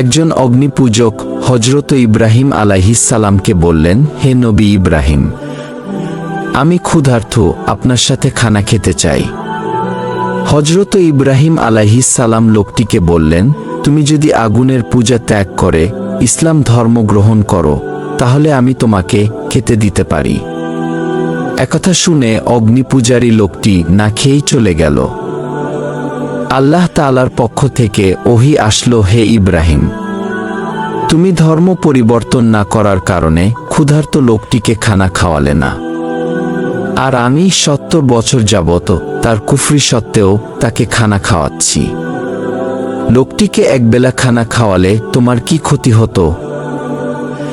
একজন অগ্নিপূজক হজরত ইব্রাহিম আলাইহিসালামকে বললেন, হে নবী ইব্রাহিম, আমি ক্ষুধার্থ আপনার সাথে খানা খেতে চাই। হজরত ইব্রাহিম আলাইহিসালাম লোকটিকে বললেন, তুমি যদি আগুনের পূজা ত্যাগ করে, ইসলাম ধর্ম গ্রহণ করো, তাহলে আমি তোমাকে খেতে দিতে পারি। একথা শুনে অগ্নিপূজারী লোকটি না খেয়েই চলে গেল। আল্লাহ তালার পক্ষ থেকে ওহি আসলো হে ইব্রাহিম। তুমি ধর্ম পরিবর্তন না করার কারণে ক্ষুধার্ত লোকটিকে খানা খাওয়ালে না। আর আমি সত্তর বছর যাবত তার কুফরি সত্ত্বেও তাকে খানা খাওয়াচ্ছি। লোকটিকে একবেলা খানা খাওয়ালে তোমার কি ক্ষতি হতো?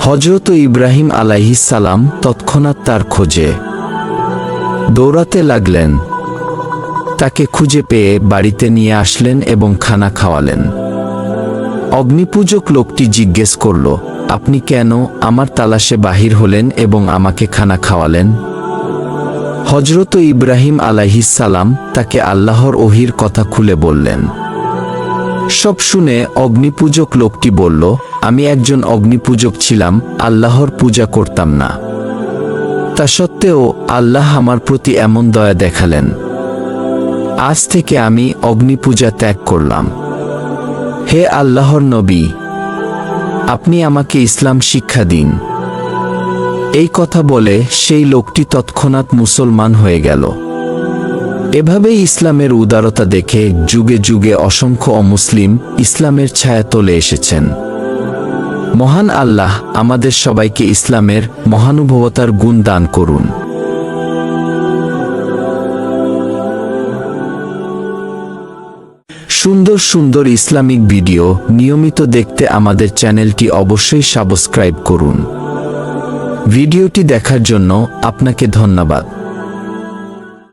হজরত ইব্রাহিম আলাইহিস সালাম তৎক্ষণাৎ তার খোঁজে। দৌড়াতে লাগলেন তাকে খুঁজে পেয়ে বাড়িতে নিয়ে আসলেন এবং খানা খাওয়ালেন। অগ্নিপূজক লোকটি জিজ্ঞেস করল, আপনি কেন আমার তালাশে বাহির হলেন এবং আমাকে খানা খাওয়ালেন? হজরত ইব্রাহিম আলাইহিসালাম তাকে আল্লাহর ওহির কথা খুলে বললেন। সব শুনে অগ্নিপূজক লোকটি বলল, আমি একজন অগ্নিপূজক ছিলাম, আল্লাহর পূজা করতাম না। তা সত্ত্বেও আল্লাহ আমার প্রতি এমন দয়া দেখালেন। আজ থেকে আমি অগ্নিপূজা ত্যাগ করলাম। হে আল্লাহর নবী, আপনি আমাকে ইসলাম শিক্ষা দিন। এই কথা বলে সেই লোকটি তৎক্ষণাৎ মুসলমান হয়ে গেল। এভাবেই ইসলামের উদারতা দেখে যুগে যুগে অসংখ্য অমুসলিম ইসলামের ছায়া তোলে এসেছেন। মহান আল্লাহ আমাদের সবাইকে ইসলামের মহানুভবতার গুণ দান করুন। সুন্দর সুন্দর ইসলামিক ভিডিও নিয়মিত দেখতে আমাদের চ্যানেলটি অবশ্যই সাবস্ক্রাইব করুন। ভিডিওটি দেখার জন্য আপনাকে ধন্যবাদ।